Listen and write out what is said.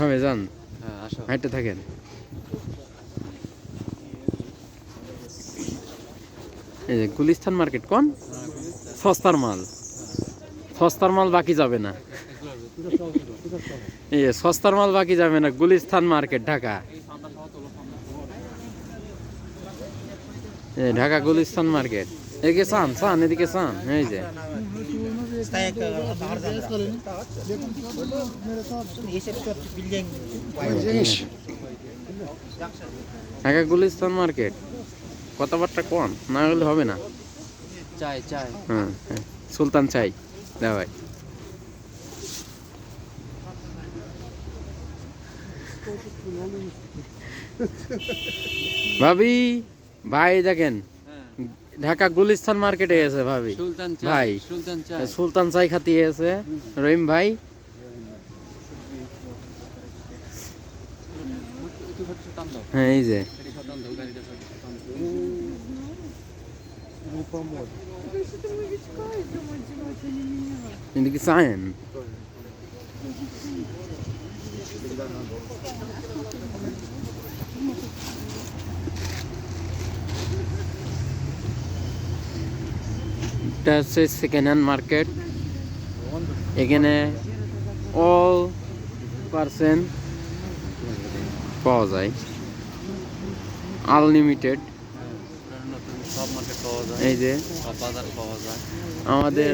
হবে যান হাঁটতে থাকেন এই যে গুলিস্তান মার্কেট কোন? সস্তার মাল। সস্তার মাল বাকি যাবে না। এই সস্তার মাল বাকি যাবে না গুলিস্তান মার্কেট ঢাকা ঢাকা গুলিস্তান মার্কেট। এদিকে চান চান, এদিকে চান। এই যে। ঢাকা গুলিস্তান মার্কেট। কথাবার্তা কম না হলে হবে না। চাই চাই। হ্যাঁ হ্যাঁ। সুলতান চাই দা ভাই। ভাবি ভাই দেখেন। ঢাকা গুলিস্তান মার্কেটে এসে ভাবি। ভাই। সুলতান চাই। খাতি এসে রহিম ভাই। হ্যাঁ এই যে। এদিকে চায়েন। এটা হচ্ছে সেকেন্ড হ্যান্ড মার্কেট এখানে অল পার্সেন্ট পাওয়া যায়। আনলিমিটেড নতুন সব মার্কেট পাওয়া যায়। এই যে বাজার পাওয়া যায় আমাদের